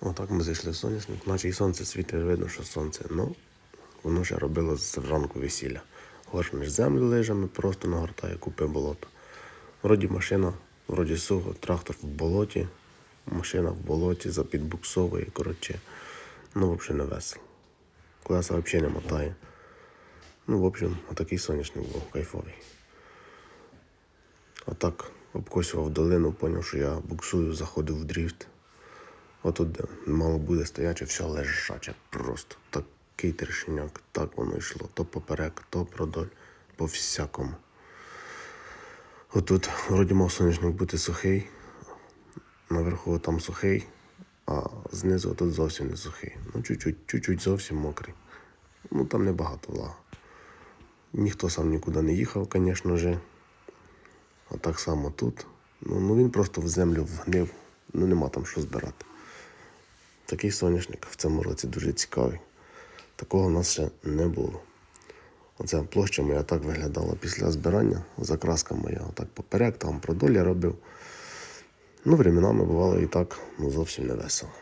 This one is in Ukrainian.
Отак ми зайшли в соняшник, наче і сонце світить, видно, що сонце. Ну, воно ще робило з ранку весілля. Горш між землю лижами, просто нагортає купи болото. Вроді машина, вроді сухо, трактор в болоті, машина в болоті, запідбуксовує, коротше. Ну, взагалі не весело. Колеса взагалі не мотає. Ну, в общем, отакий соняшник був кайфовий. Отак обкосював долину, поняв, що я буксую, заходив в дріфт. Отут де мало буде стояче, все лежаче просто. Такий трешняк, так воно йшло. То поперек, то продоль, по всякому. Отут вроді мав сонячник бути сухий, наверху там сухий, а знизу тут зовсім не сухий. Ну, чуть-чуть, чуть-чуть зовсім мокрий. Ну там небагато влага. Ніхто сам нікуди не їхав, звісно ж. А так само тут. Ну, ну він просто в землю вгнив, ну нема там що збирати. Такий соняшник в цьому році дуже цікавий. Такого в нас ще не було. Оця площа моя так виглядала після збирання. Закраска моя отак поперек, там продолі робив. Ну, временами бувало і так, ну зовсім не весело.